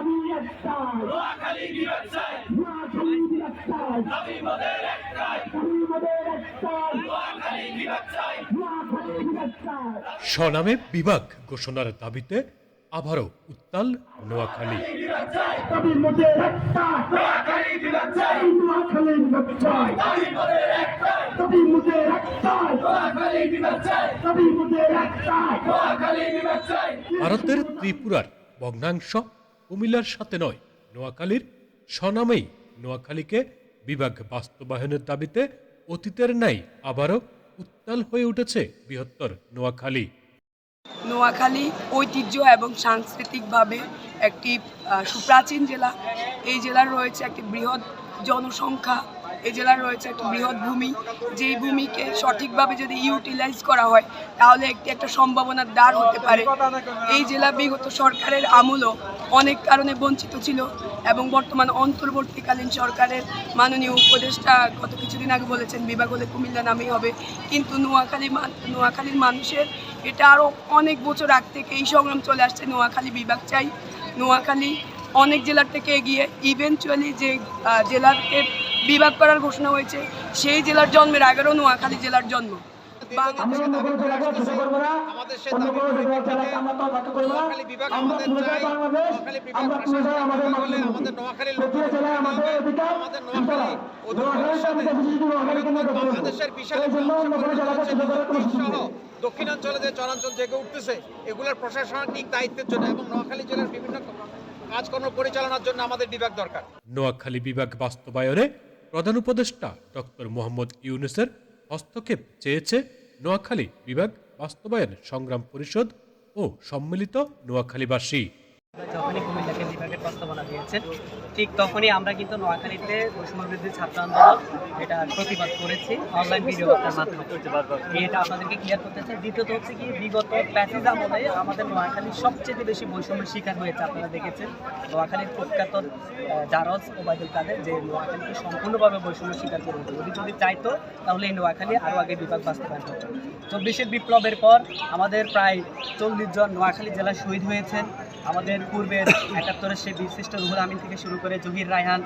দাবি একটাই নোয়াখালী বিভাগ চাই নোয়াখালী বিভাগ চাই দাবি মোদের একটাই দাবি মোদের একটাই নোয়াখালী বিভাগ চাই নোয়াখালী বিভাগ চাই স্বনামে বিভাগ ঘোষণার দাবিতে আবারও উত্তাল নোয়াখালী বিভাগ চাই দাবি মোদের একটাই নোয়াখালী বিভাগ চাই নোয়াখালী বিভাগ চাই দাবি মোদের একটাই দাবি মোদের একটাই নোয়াখালী বিভাগ চাই দাবি মোদের একটাই নোয়াখালী বিভাগ চাই ভারতের ত্রিপুরার ভগ্নাংশ কুমিল্লার সাথে নয়, নোয়াখালীর স্বনামেই নোয়াখালীকে বিভাগ বাস্তবায়নের দাবিতে অতীতের নাই আবারও উত্তাল হয়ে উঠেছে বৃহত্তর নোয়াখালী। নোয়াখালী ঐতিহ্য এবং সাংস্কৃতিকভাবে একটি সুপ্রাচীন জেলা। এই জেলার রয়েছে একটি বৃহৎ জনসংখ্যা। এই জেলার রয়েছে একটি বৃহৎ ভূমি। যেই ভূমিকে সঠিকভাবে যদি ইউটিলাইজ করা হয়, তাহলে একটি একটা সম্ভাবনার দ্বার হতে পারে। এই জেলা বিগত সরকারের আমলও অনেক কারণে বঞ্চিত ছিল এবং বর্তমান অন্তর্বর্তীকালীন সরকারের মাননীয় উপদেষ্টা গত কিছুদিন আগে বলেছেন, বিভাগ হলে কুমিল্লা নামেই হবে। কিন্তু নোয়াখালী নোয়াখালীর মানুষের এটা আরও অনেক বছর আগ থেকে এই সংগ্রাম চলে আসছে। নোয়াখালী বিভাগ চাই। নোয়াখালী অনেক জেলার থেকে এগিয়ে ইভেনচুয়ালি যে জেলাকে বিভাগ করার ঘোষণা হয়েছে। সেই জেলার জন্মের আগেরও নোয়াখালী জেলার জন্ম। দক্ষিণাঞ্চলে যে চরাঞ্চল জেগে উঠতেছে এগুলোর প্রশাসনিক দায়িত্বের জন্য এবং নোয়াখালী জেলার বিভিন্ন কাজকর্ম পরিচালনার জন্য আমাদের বিভাগ দরকার। নোয়াখালী বিভাগ বাস্তবায়নে প্রধান উপদেষ্টা ডক্টর মোহাম্মদ ইউনুসের হস্তক্ষেপ চেয়েছে নোয়াখালী বিভাগ বাস্তবায়ন সংগ্রাম পরিষদ ও সম্মিলিত নোয়াখালীবাসী। বিভাগের প্রস্তাবনা দিয়েছেন। ঠিক তখনই আমরা কিন্তু নোয়াখালীতে বৈষম্য বিরোধী ছাত্র আন্দোলন এটা প্রতিবাদ করেছি। অনলাইন ভিডিও মাধ্যমে। এটা আপনাদেরকে ক্লিয়ার করতে চাই। দ্বিতীয়ত হচ্ছে কি, বিগত প্যাসিজ আমলে আমাদের নোয়াখালী সবচেয়ে বেশি বৈষম্যের শিকার হয়েছে আপনারা দেখেছেন। নোয়াখালীর প্রখ্যাত জারজ ওবায়দুল কাদের, যে নোয়াখালীকে সম্পূর্ণভাবে বৈষম্যের শিকার করে উনি যদি চাইতো, তাহলে এই নোয়াখালী আরও আগে বিভাগ বাস্তবায়ন করতো। চব্বিশের বিপ্লবের পর আমাদের প্রায় চল্লিশ জন নোয়াখালী জেলা শহীদ হয়েছেন। আমাদের পূর্বের একাত্তরের সেই বিশিষ্ট রুহুল আমিন থেকে শুরু করে জহির রায়হান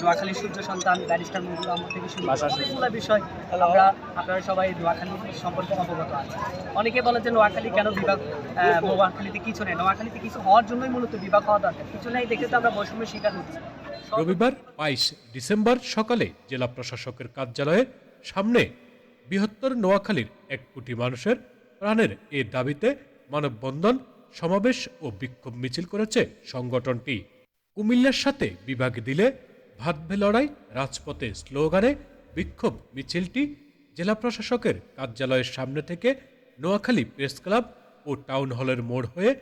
নোয়াখালীর সূর্য সন্তান, ব্যারিস্টার মঞ্জুর আহমদ থেকে শুরু করে অনেকগুলো বিষয় আমরা আপনারা সবাই নোয়াখালী সম্পর্কে অবগত আছে অনেকে বলে যে নোয়াখালী কেন বিভাগ নোয়াখালীতে কিছু নেই? নোয়াখালীতে কিছু হওয়ার জন্যই মূলত বিভাগ হওয়া দরকার। কিছু নেই দেখে তো আমরা বৈষম্যের শিকার হচ্ছি। রবিবার বাইশ ডিসেম্বর সকালে জেলা প্রশাসকের কার্যালয়ের সামনে বৃহত্তর নোয়াখালীর এক কোটি মানুষের প্রাণের এ দাবিতে মানববন্ধন সমাবেশ ও বিক্ষোভ মিছিল করেছে সংগঠনটি। কুমিল্লার সাথে বিভাগ দিলে ভাতভে লড়াই, রাজপথে স্লোগানে বিক্ষোভ মিছিলটি জেলা প্রশাসকের কার্যালয়ের সামনে থেকে নোয়াখালী প্রেস ক্লাব ও টাউন হলের মোড় হয়ে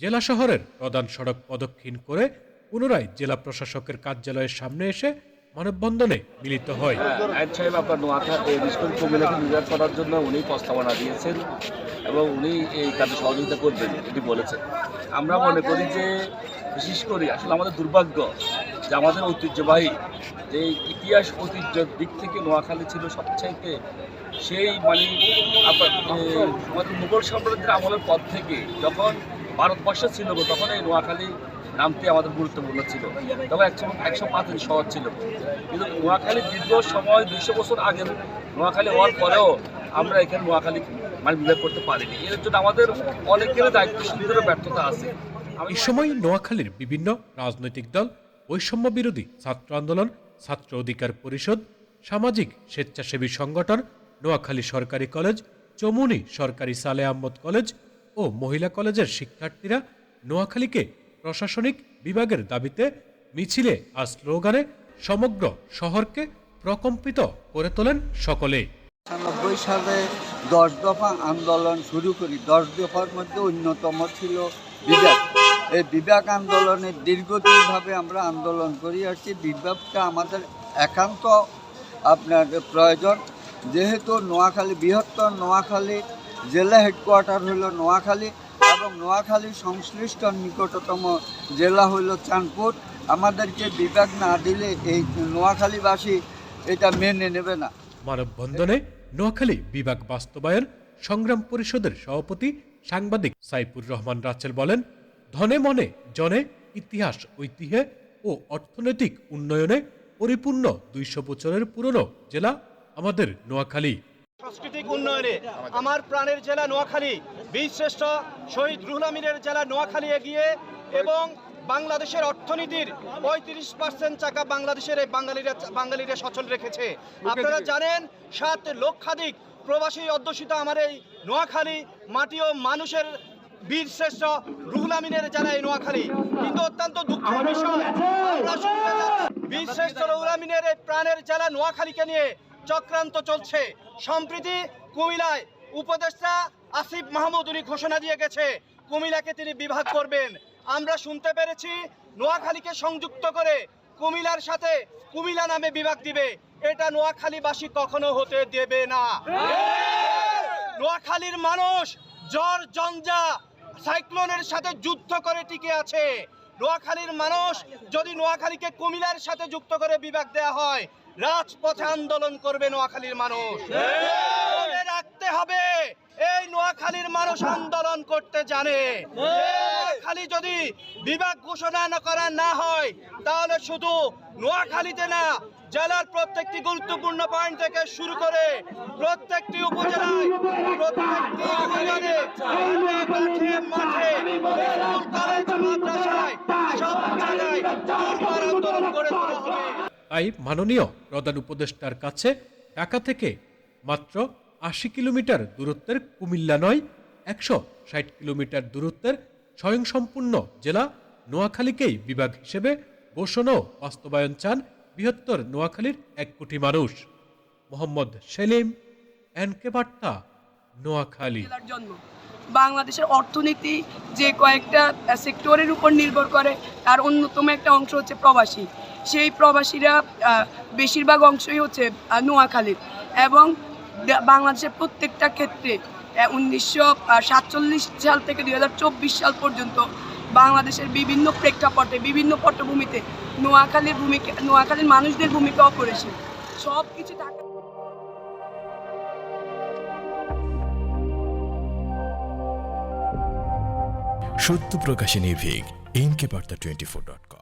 জেলা শহরের প্রধান সড়ক প্রদক্ষিণ করে পুনরায় জেলা প্রশাসকের কার্যালয়ের সামনে এসে মানববন্ধনে মিলিত হয়। আইন সাহেব, আপনার নোয়াখা বিস্কুট কুমিল্লাকে বিভাগ করার জন্য উনি প্রস্তাবনা দিয়েছেন এবং উনি এই কাজে সহযোগিতা করবেন, এটি বলেছেন। আমরা মনে করি যে, বিশেষ করে আসলে আমাদের দুর্ভাগ্য যে আমাদের ঐতিহ্যবাহী যে ইতিহাস ঐতিহ্যের দিক থেকে নোয়াখালী ছিল সবচাইতে সেই মানে আমাদের মুঘল সাম্রাজ্যের আমলের পর থেকে যখন ভারতবর্ষ ছিল তখন এই নোয়াখালী নামটি আমাদের গুরুত্বপূর্ণ ছিল। তবে একশো একশো পাঁচ শহর ছিল। কিন্তু নোয়াখালী দীর্ঘ সময় দুইশো বছর আগে নোয়াখালী হওয়ার পরেও আমরা এখানে নোয়াখালী মানে বিভাগ করতে পারিনি। এর জন্য আমাদের অনেকের দায়িত্বশীলদেরও ব্যর্থতা আছে। এই সময় নোয়াখালীর বিভিন্ন রাজনৈতিক দল, বৈষম্য বিরোধী ছাত্র আন্দোলন, ছাত্র অধিকার পরিষদ, সামাজিক স্বেচ্ছাসেবী সংগঠন, নোয়াখালী সরকারি কলেজ, চমুনি সরকারি সালে আহমদ কলেজ ও মহিলা কলেজের শিক্ষার্থীরা নোয়াখালীকে প্রশাসনিক বিভাগের দাবিতে মিছিলে আর স্লোগানে সমগ্র শহরকে প্রকম্পিত করে তোলেন সকলে সাতানব্বই সালে দশ দফা আন্দোলন শুরু করি। দশ দফার মধ্যে অন্যতম ছিল বিভাগ এই বিভাগ আন্দোলনের দীর্ঘদিনভাবে আমরা আন্দোলন করে আসছি বিভাগটা আমাদের একান্ত আপনার প্রয়োজন। যেহেতু নোয়াখালী, বৃহত্তর নোয়াখালী জেলা হেডকোয়ার্টার হলো নোয়াখালী। এবং নোয়াখালী সংশ্লিষ্ট নিকটতম জেলা হলো চাঁদপুর। আমাদেরকে বিভাগ না দিলে এই নোয়াখালীবাসী এটা মেনে নেবে না। মানববন্ধনে নোয়াখালী বিভাগ বাস্তবায়ন সংগ্রাম পরিষদের সভাপতি সাংবাদিক সাইফুর রহমান রাচেল বলেন, ধনে মনে জনে ইতিহাস ঐতিহ্যে ও অর্থনৈতিক উন্নয়নে পরিপূর্ণ দুইশো বছরের পুরনো জেলা আমাদের নোয়াখালী। সাংস্কৃতিক উন্নয়নে আমার প্রাণের জেলা নোয়াখালী বীরশ্রেষ্ঠ শহীদ রুহুল আমিনের জেলা নোয়াখালী এগিয়ে এবং বাংলাদেশের অর্থনীতির পঁয়ত্রিশ পার্সেন্ট টাকা বাংলাদেশের এই বাঙালিরা বাঙালিরা সচল রেখেছে। আপনারা জানেন সাত লক্ষাধিক প্রবাসী অধ্যুষিত আমার এই নোয়াখালী মাটি ও মানুষের বীরশ্রেষ্ঠ রুহুল আমিনের জেলা এই নোয়াখালী। কিন্তু অত্যন্ত দুঃখের বিষয় বীরশ্রেষ্ঠ রুহুল আমিনের এই প্রাণের জেলা নোয়াখালীকে নিয়ে চক্রান্ত চলছে। সম্প্রীতি কুমিলায় উপদেষ্টা আসিফ মাহমুদ উনি ঘোষণা দিয়ে গেছে কুমিলাকে তিনি বিভাগ করবেন। আমরা শুনতে পেরেছি, নোয়াখালীকে সংযুক্ত করে কুমিলার সাথে কুমিলা নামে বিভাগ দিবে। এটা নোয়াখালীবাসী কখনো হতে দেবে না। নোয়াখালীর মানুষ জ্বর, জঞ্জা, সাইক্লোনের সাথে যুদ্ধ করে টিকে আছে। নোয়াখালীর মানুষ যদি নোয়াখালীকে কুমিলার সাথে যুক্ত করে বিভাগ দেয়া হয় রাজপথে আন্দোলন করবে নোয়াখালীর মানুষ। মনে রাখতে হবে এই নোয়াখালীর মানুষ আন্দোলন করতে জানে। খালি যদি বিভাগ ঘোষণা না করা না হয় তাহলে শুধু নোয়াখালীতে না জেলার প্রত্যেকটি গুরুত্বপূর্ণ পয়েন্ট থেকে শুরু করে প্রত্যেকটি উপজেলায় প্রত্যেকটি ইউনিয়নে মাঠে মাঠে স্কুল কলেজ মাদ্রাসায় সব জায়গায় আন্দোলন করে তোলা হবে। তাই মাননীয় প্রধান উপদেষ্টার কাছে ঢাকা থেকে মাত্র আশি কিলোমিটার দূরত্বের কুমিল্লা নয়, একশো ষাট কিলোমিটার দূরত্বের স্বয়ংসম্পূর্ণ জেলা নোয়াখালীকেই বিভাগ হিসেবে ঘোষণা ও বাস্তবায়ন চান বৃহত্তর নোয়াখালীর এক কোটি মানুষ। মোহাম্মদ সেলিম, এনকে বার্তা, নোয়াখালী। বাংলাদেশের অর্থনীতি যে কয়েকটা সেক্টরের উপর নির্ভর করে, তার অন্যতম একটা অংশ হচ্ছে প্রবাসী। সেই প্রবাসীরা বেশিরভাগ অংশই হচ্ছে নোয়াখালীর এবং বাংলাদেশের প্রত্যেকটা ক্ষেত্রে উনিশশো সাতচল্লিশ সাল থেকে দু হাজার চব্বিশ সাল পর্যন্ত বাংলাদেশের বিভিন্ন প্রেক্ষাপটে, বিভিন্ন পটভূমিতে নোয়াখালীর ভূমিকা, নোয়াখালীর মানুষদের ভূমিকা অপরিসীম। সব কিছু ঢাকা সত্য প্রকাশে নির্ভীক, এনকে বার্তা টোয়েন্টি ফোর ডট